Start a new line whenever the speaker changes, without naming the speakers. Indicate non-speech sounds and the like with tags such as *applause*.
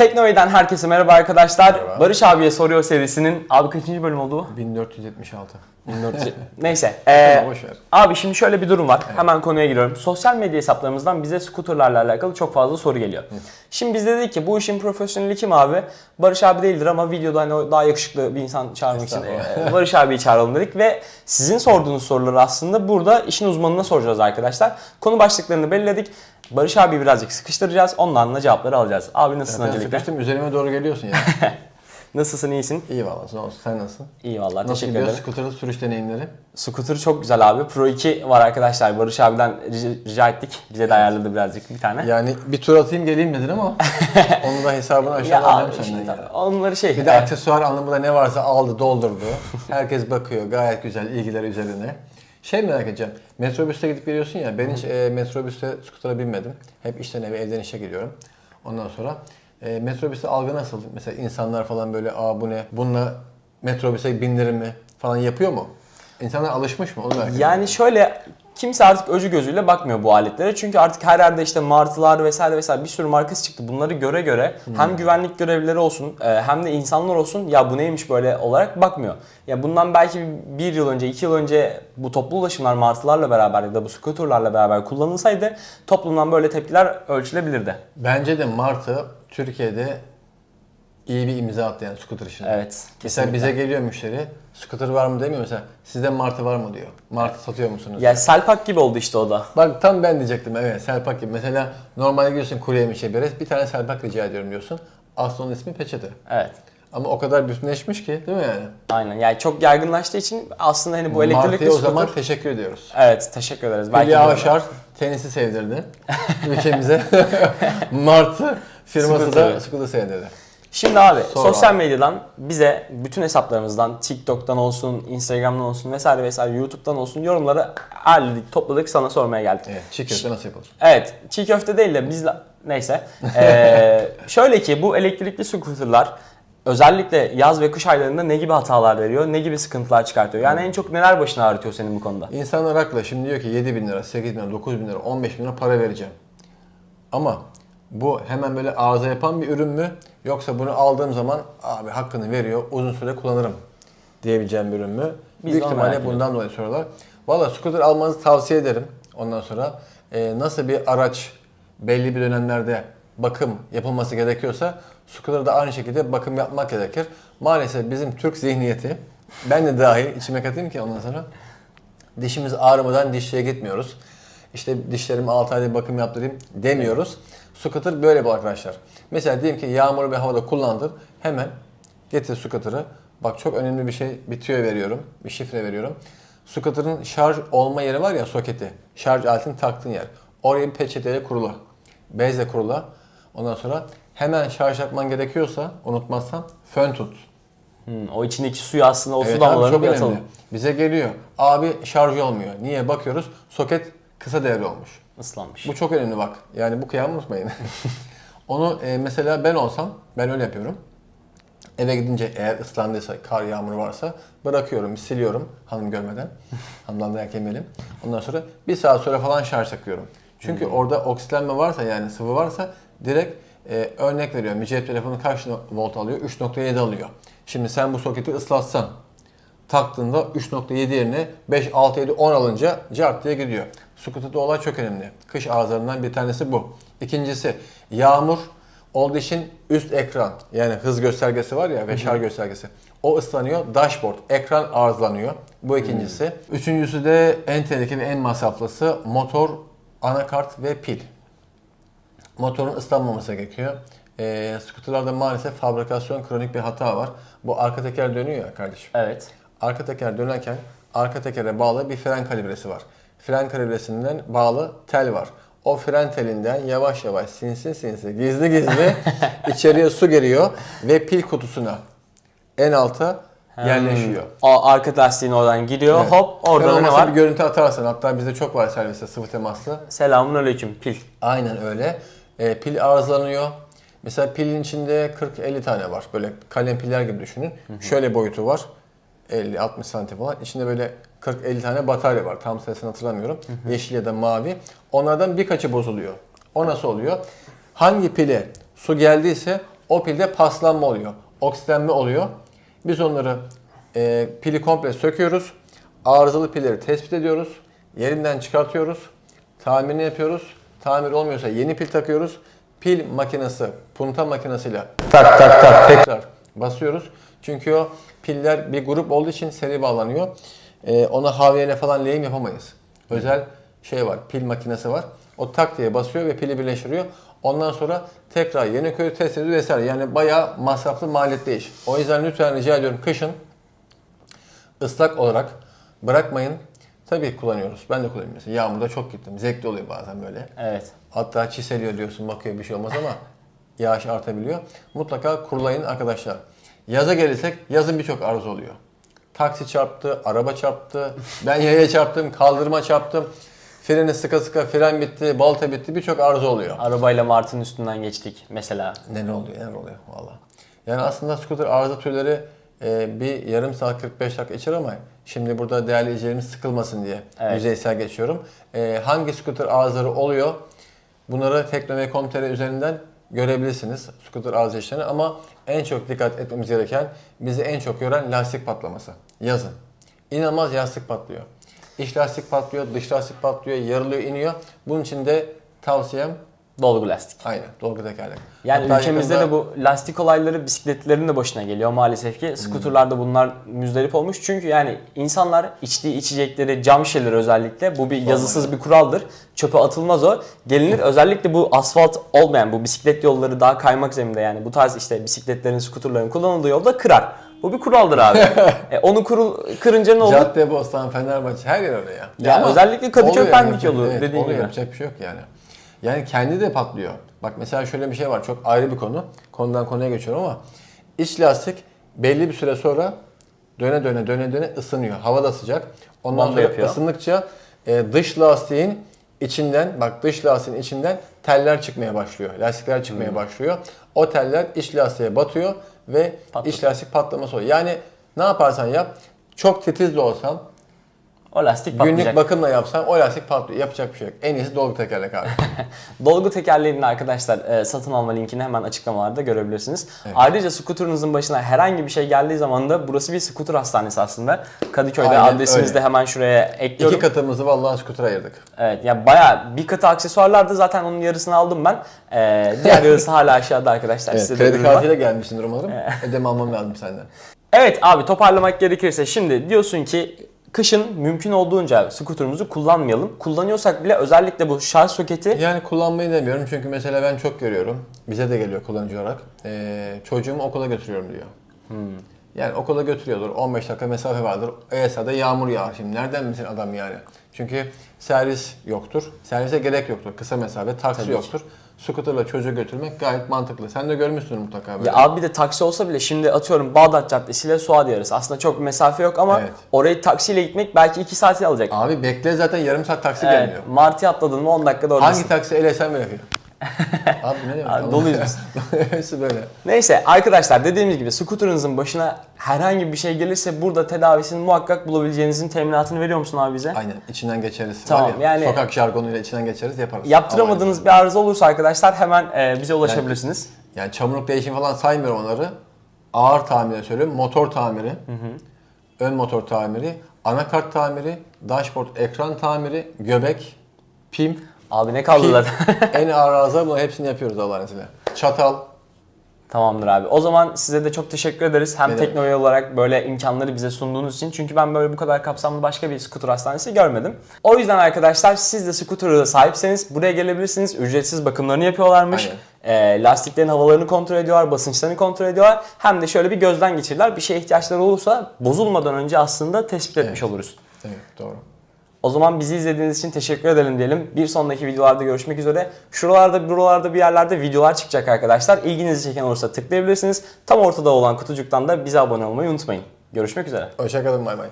Teknoy'den herkese merhaba arkadaşlar.
Merhaba.
Barış abiye soruyor serisinin abi kaçıncı bölüm oldu bu?
1476.
1400. *laughs* Neyse. ee,
Boş ver.
abi şimdi şöyle bir durum var. Hemen konuya giriyorum. Sosyal medya hesaplarımızdan bize skuterlarla alakalı çok fazla soru geliyor. Şimdi biz de dedik ki bu işin profesyoneli kim abi? Barış abi değildir ama videoda hani o daha yakışıklı bir insan çağırmak için Barış abiyi çağıralım dedik ve sizin sorduğunuz soruları aslında burada işin uzmanına soracağız arkadaşlar. Konu başlıklarını belirledik. Barış abi birazcık sıkıştıracağız. Ondan da cevapları alacağız. Abi nasılsın
Ben
öncelikle?
sıkıştım üzerime doğru geliyorsun ya. *laughs*
Nasılsın, iyisin?
İyi valla sağ olsun. Sen nasılsın?
İyi vallahi
Nasıl
teşekkür
gidiyor
ederim.
scooter'ın sürüş deneyimleri?
Scooter çok güzel abi. Pro 2 var arkadaşlar. Barış abiden rica- rica ettik. Bize de ayarladı birazcık bir tane.
Yani bir tur atayım geleyim dedin ama *laughs* onu da hesabını
Ya
aşağı
abi
alacağım
işte
senden ya.
onları şey.
Bir de aksesuar anlamında ne varsa aldı doldurdu. *laughs* Herkes bakıyor gayet güzel ilgiler üzerine. Şey merak edeceğim. Metrobüste gidip geliyorsun ya. Ben hiç e, metrobüste scooter'a binmedim. Hep işten eve evden işe gidiyorum. Ondan sonra e, metrobüste algı nasıl? Mesela insanlar falan böyle aa bu ne? Bununla metrobüse bindirir mi? Falan yapıyor mu? İnsanlar alışmış mı? Onu merak ediyorum.
Yani şöyle kimse artık öcü gözüyle bakmıyor bu aletlere. Çünkü artık her yerde işte martılar vesaire vesaire bir sürü markası çıktı. Bunları göre göre hem güvenlik görevlileri olsun e, hem de insanlar olsun ya bu neymiş böyle olarak bakmıyor. Ya bundan belki bir yıl önce, iki yıl önce bu toplu ulaşımlar martılarla beraber ya da bu scooterlarla beraber kullanılsaydı toplumdan böyle tepkiler ölçülebilirdi.
Bence de Martı Türkiye'de iyi bir imza attı yani scooter işine.
Evet.
Mesela
kesinlikle.
bize geliyor müşteri, scooter var mı demiyor mesela. Sizde Martı var mı diyor. Martı satıyor musunuz?
Ya Selpak gibi oldu işte o da.
Bak tam ben diyecektim evet Selpak gibi. Mesela normalde gidiyorsun kurye bir bir tane Selpak rica ediyorum diyorsun. Aslında onun ismi peçete.
Evet.
Ama o kadar bütünleşmiş ki değil mi yani?
Aynen. Yani çok yaygınlaştığı için aslında hani bu elektrikli
Martı'ya o
scooter...
zaman teşekkür ediyoruz.
Evet, teşekkür ederiz. Belki
Hülya
de-
Avşar tenisi sevdirdi ülkemize. *laughs* Martı firması
Scooter'ı.
da scooter sevdirdi.
Şimdi abi
Sor
sosyal
abi.
medyadan bize bütün hesaplarımızdan TikTok'tan olsun, Instagram'dan olsun vesaire vesaire YouTube'dan olsun yorumları halledik, topladık sana sormaya geldik.
Evet, çiğ köfte nasıl yapılır?
Evet, çiğ köfte değil de biz neyse. *laughs* Ee, şöyle ki bu elektrikli scooterlar özellikle yaz ve kış aylarında ne gibi hatalar veriyor, ne gibi sıkıntılar çıkartıyor? Yani en çok neler başına ağrıtıyor senin bu konuda?
İnsanlar haklı. Şimdi diyor ki 7 bin lira, 8 bin lira, 9 bin lira, 15 bin lira para vereceğim. Ama bu hemen böyle arıza yapan bir ürün mü? Yoksa bunu aldığım zaman abi hakkını veriyor, uzun süre kullanırım diyebileceğim bir ürün mü?
Biz
Büyük ihtimalle bundan dolayı soruyorlar. Valla scooter almanızı tavsiye ederim. Ondan sonra e, nasıl bir araç belli bir dönemlerde bakım yapılması gerekiyorsa scooter'da aynı şekilde bakım yapmak gerekir. Maalesef bizim Türk zihniyeti, ben de dahil içime katayım ki ondan sonra Dişimiz ağrımadan dişçiye gitmiyoruz. İşte dişlerimi 6 ayda bakım yaptırayım demiyoruz. Scooter böyle bir arkadaşlar. Mesela diyelim ki yağmurlu bir havada kullandın. Hemen getir scooter'ı. Bak çok önemli bir şey bir tüyo veriyorum. Bir şifre veriyorum. Scooter'ın şarj olma yeri var ya soketi. Şarj aletini taktığın yer. Oraya bir peçeteyle kurula. Bezle kurula. Ondan sonra hemen şarj yapman gerekiyorsa unutmazsan fön tut.
Hmm, o içindeki suyu aslında o su
Evet abi,
damlalarını bir
önemli.
atalım.
Bize geliyor. Abi şarj olmuyor. Niye? Bakıyoruz. Soket kısa devre olmuş.
Islanmış.
Bu çok önemli bak. Yani bu kıyamı unutmayın. *laughs* Onu e, mesela ben olsam ben öyle yapıyorum. Eve gidince eğer ıslandıysa, kar yağmuru varsa bırakıyorum, siliyorum hanım görmeden. *laughs* Hanımdan dayak yemeyelim. Ondan sonra bir saat sonra falan şarj takıyorum. Çünkü orada oksitlenme varsa yani sıvı varsa direkt e, örnek veriyorum. Bir cep telefonu kaç volt alıyor? 3.7 alıyor. Şimdi sen bu soketi ıslatsan taktığında 3.7 yerine 5, 6, 7, 10 alınca cart diye gidiyor. Scooter'da olay çok önemli. Kış arızalarından bir tanesi bu. İkincisi yağmur olduğu için üst ekran yani hız göstergesi var ya ve şarj göstergesi. O ıslanıyor. Dashboard, ekran arızalanıyor. Bu ikincisi. Üçüncüsü de en tehlikeli, en masraflısı motor, anakart ve pil. Motorun ıslanmaması gerekiyor. Ee, scooterlarda maalesef fabrikasyon kronik bir hata var. Bu arka teker dönüyor ya kardeşim.
Evet.
Arka teker dönerken arka tekere bağlı bir fren kalibresi var. Fren kalibresinden bağlı tel var. O fren telinden yavaş yavaş sinsi sinsi gizli gizli *laughs* içeriye su giriyor ve pil kutusuna en alta yerleşiyor.
O arka lastiğin oradan giriyor.
Evet.
Hop orada
Sen
ne var?
bir görüntü atarsan hatta bizde çok var serviste sıvı temaslı.
Selamun aleyküm pil.
Aynen öyle. E, pil arızalanıyor. Mesela pilin içinde 40-50 tane var. Böyle kalem piller gibi düşünün. Şöyle boyutu var. 50-60 santim falan. İçinde böyle 40-50 tane batarya var. Tam sayısını hatırlamıyorum. Yeşil ya da mavi. Onlardan birkaçı bozuluyor. O nasıl oluyor? Hangi pile su geldiyse O pilde paslanma oluyor. Oksitlenme oluyor. Biz onları e, pili komple söküyoruz. Arızalı pilleri tespit ediyoruz. Yerinden çıkartıyoruz. Tamirini yapıyoruz. Tamir olmuyorsa yeni pil takıyoruz. Pil makinesi, punta makinesiyle tak tak tak tekrar basıyoruz. Çünkü o piller bir grup olduğu için seri bağlanıyor. Ee, ona havyene falan lehim yapamayız. Özel şey var, pil makinesi var. O tak diye basıyor ve pili birleştiriyor. Ondan sonra tekrar yeni köyü test ediyor vesaire. Yani bayağı masraflı maliyetli iş. O yüzden lütfen rica ediyorum kışın ıslak olarak bırakmayın. Tabii kullanıyoruz. Ben de kullanıyorum mesela. Yağmurda çok gittim. Zevkli oluyor bazen böyle.
Evet.
Hatta çiseliyor diyorsun bakıyor bir şey olmaz ama *laughs* yağış artabiliyor. Mutlaka kurulayın arkadaşlar. Yaza gelirsek yazın birçok arıza oluyor. Taksi çarptı, araba çarptı, *laughs* ben yaya çarptım, kaldırıma çarptım. Freni sıka sıka fren bitti, balta bitti birçok arıza oluyor.
Arabayla Mart'ın üstünden geçtik mesela.
Neler oluyor, neler oluyor valla. Yani aslında scooter arıza türleri e, bir yarım saat 45 dakika içer ama şimdi burada değerli izleyicilerimiz sıkılmasın diye
Evet.
yüzeysel geçiyorum. E, hangi scooter arızaları oluyor? Bunları tekno.com.tr üzerinden görebilirsiniz scooter arıza işlerini ama en çok dikkat etmemiz gereken bizi en çok yoran lastik patlaması. Yazın. İnanılmaz lastik patlıyor. İç lastik patlıyor, dış lastik patlıyor, yarılıyor, iniyor. Bunun için de tavsiyem
Dolgu lastik.
aynen dolgu tekerlek.
Yani
Hatta
ülkemizde
yakında-
de bu lastik olayları bisikletlerin de başına geliyor maalesef ki. Skuterlarda bunlar müzdarip olmuş. Çünkü yani insanlar içtiği içecekleri, cam şişeleri özellikle bu bir yazısız bir kuraldır. Çöpe atılmaz o. Gelinir özellikle bu asfalt olmayan bu bisiklet yolları daha kaymak zeminde yani bu tarz işte bisikletlerin, skuterların kullanıldığı yolda kırar. Bu bir kuraldır abi. *laughs* e, onu kurul, kırınca ne olur?
Cadde, Bostan, Fenerbahçe her yer öyle ya.
Ya
ama
özellikle Kadıköy Pendik yolu
evet,
dediğin gibi.
yapacak bir şey yok yani. Yani kendi de patlıyor. Bak mesela şöyle bir şey var çok ayrı bir konu. Konudan konuya geçiyorum ama iç lastik belli bir süre sonra döne döne döne döne ısınıyor. Hava da sıcak. Ondan
Bomba
sonra
yapıyor.
ısındıkça e, dış lastiğin içinden bak dış lastiğin içinden teller çıkmaya başlıyor. Lastikler çıkmaya
Hmm.
başlıyor. O teller iç lastiğe batıyor ve
Patlatıyor.
iç lastik patlaması oluyor. Yani ne yaparsan yap çok titiz de olsan
O lastik patlayacak.
Günlük bakımla yapsan o lastik patlıyor. Yapacak bir şey yok. En iyisi dolgu tekerlek abi. *laughs*
Dolgu tekerleğini arkadaşlar e, satın alma linkini hemen açıklamalarda görebilirsiniz. Ayrıca skuterınızın başına herhangi bir şey geldiği zaman da burası bir skuter hastanesi aslında. Kadıköy'de
Aynen
adresimizi
öyle.
de hemen şuraya ekliyorum.
İki katımızı vallahi skuter ayırdık.
Evet ya bayağı bir katı aksesuar vardı zaten onun yarısını aldım ben. E, diğer yarısı *laughs* hala aşağıda arkadaşlar.
Evet,
Size
kredi kartıyla gelmişsindir umarım. *laughs* Ödeme almam lazım senden.
Evet abi toparlamak gerekirse şimdi diyorsun ki kışın mümkün olduğunca skuterumuzu kullanmayalım. Kullanıyorsak bile özellikle bu şarj soketi
Yani kullanmayı demiyorum çünkü mesela ben çok görüyorum. Bize de geliyor kullanıcı olarak. Ee, çocuğumu okula götürüyorum diyor. Yani okula götürüyordur. 15 dakika mesafe vardır. ESA'da yağmur yağar şimdi. Nereden bilsin adam yani? Çünkü servis yoktur. Servise gerek yoktur. Kısa mesafe, taksi
Tabii ki.
Scooter'la çocuğu götürmek gayet mantıklı. Sen de görmüşsün mutlaka böyle.
Ya abi bir de taksi olsa bile şimdi atıyorum Bağdat Caddesi ile Suadiye arası. Aslında çok mesafe yok ama
Evet.
orayı taksiyle gitmek belki 2 saati alacak.
Abi bekle zaten yarım saat taksi
Evet,
gelmiyor.
Martı atladın mı 10 dakikada oradasın.
Hangi taksi ele sen bırakıyor? Abi ne demek?
Abi, doluyuz biz. *laughs*
Hepsi böyle.
Neyse arkadaşlar dediğimiz gibi scooter'ınızın başına herhangi bir şey gelirse burada tedavisini muhakkak bulabileceğinizin teminatını veriyor musun abi bize?
Aynen içinden geçeriz.
Tamam,
ya,
yani-
Sokak jargonuyla içinden geçeriz yaparız.
Yaptıramadığınız bir arıza olursa arkadaşlar hemen e, bize ulaşabilirsiniz.
Yani çamurluk değişim falan saymıyorum onları. Ağır tamire söylüyorum. Motor tamiri. Ön motor tamiri. Anakart tamiri. Dashboard ekran tamiri. Göbek. Pim.
Abi ne kaldı zaten? *laughs*
en ağır arıza bunların hepsini yapıyoruz Allah'ın izniyle. Çatal.
Tamamdır abi. O zaman size de çok teşekkür ederiz. Hem
Ne
teknoloji olarak böyle imkanları bize sunduğunuz için. Çünkü ben böyle bu kadar kapsamlı başka bir scooter hastanesi görmedim. O yüzden arkadaşlar siz de scooter'a sahipseniz buraya gelebilirsiniz. Ücretsiz bakımlarını yapıyorlarmış. Ee, lastiklerin havalarını kontrol ediyorlar, basınçlarını kontrol ediyorlar. Hem de şöyle bir gözden geçirirler. Bir şeye ihtiyaçları olursa bozulmadan önce aslında tespit etmiş oluruz.
Evet doğru.
O zaman bizi izlediğiniz için teşekkür edelim diyelim. Bir sonraki videolarda görüşmek üzere. Şuralarda, buralarda bir yerlerde videolar çıkacak arkadaşlar. İlginizi çeken olursa tıklayabilirsiniz. Tam ortada olan kutucuktan da bize abone olmayı unutmayın. Görüşmek üzere.
Hoşçakalın bay bay.